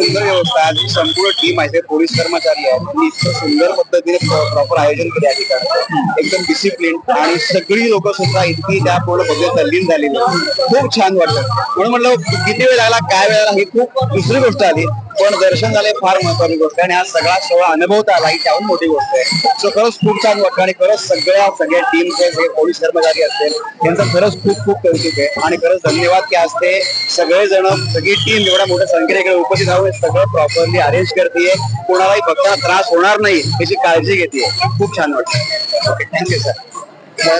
सुंदर व्यवस्था आहे. संपूर्ण टीम आहे. ते पोलीस कर्मचारी आहेत त्यांनी इतकं सुंदर पद्धतीने प्रॉपर आयोजन केले या ठिकाणी एकदम डिसिप्लिन आणि सगळी लोक सुद्धा इतकी त्या पूर्ण पद्धतीने तल्लीन झालेली खूप छान वाटलं. म्हणून म्हणलं किती वेळ लागला काय वेळ लागला ही खूप दुसरी गोष्ट आली. पण दर्शन झाले फार महत्वाची गोष्ट आहे आणि हा सगळा सोहळा अनुभवता आला ही त्याहून मोठी गोष्ट आहे. सो खरंच खूप छान वाटतं आणि खरंच सगळ्या सगळ्या टीमचे सगळे पोलीस कर्मचारी असतील त्यांचं खरंच खूप खूप कौतुक आहे. आणि खरंच धन्यवाद की आज ते सगळेजण सगळी टीम एवढ्या मोठ्या संख्येने इकडे उपस्थित राहून सगळं प्रॉपरली अरेंज करते कोणालाही भक्तांना त्रास होणार नाही याची काळजी घेते खूप छान वाटतं ओके थँक्यू सर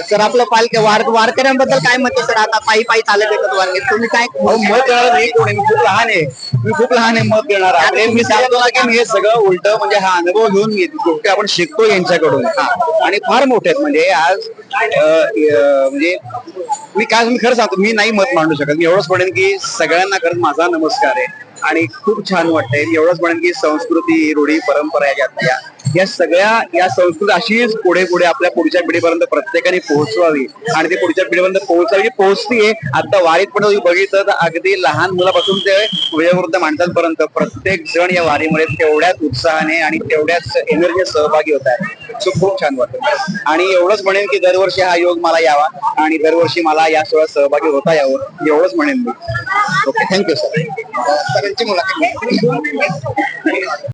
सर आपलं पालखी वार वारकऱ्यांबद्दल काय म्हणते सर आता पायी पायी चालत येतात वारकरी. तुम्ही काय मत कोण. आहे मी खूप लहान आहे. मी खूप लहान आहे मत देणार आहे. मी सांगतो ना की मी हे सगळं उलट म्हणजे हा अनुभव घेऊन मी गोष्टी आपण शिकतो यांच्याकडून. हा. आणि फार मोठे आहेत. म्हणजे आज म्हणजे मी काय मी खरं सांगतो मी नाही मत मांडू शकत. मी एवढंच म्हणेन की सगळ्यांना खरंच माझा नमस्कार आहे. आणि खूप छान वाटतंय. एवढंच म्हणेन की संस्कृती रूढी परंपरा यातल्या या सगळ्या या संस्कृती अशीच पुढे पुढे आपल्या पुढच्या पिढीपर्यंत प्रत्येकाने पोहोचवावी. आणि ती पुढच्या पिढीपर्यंत पोहोचावी पोहोचतीये आता वारीत पण बघितलं तर अगदी लहान मुलापासून ते वयोवृद्ध माणसांपर्यंत प्रत्येक जण या वारीमध्ये तेवढ्याच उत्साहाने आणि तेवढ्याच एनर्जी सहभागी होत आहे. सो खूप छान वाटतं. आणि एवढंच म्हणेन की दरवर्षी हा योग मला यावा आणि दरवर्षी मला या सोहळ्यात सहभागी होता यावं एवढंच म्हणेन मी. ओके थँक्यू सर सरांची मुलाखत.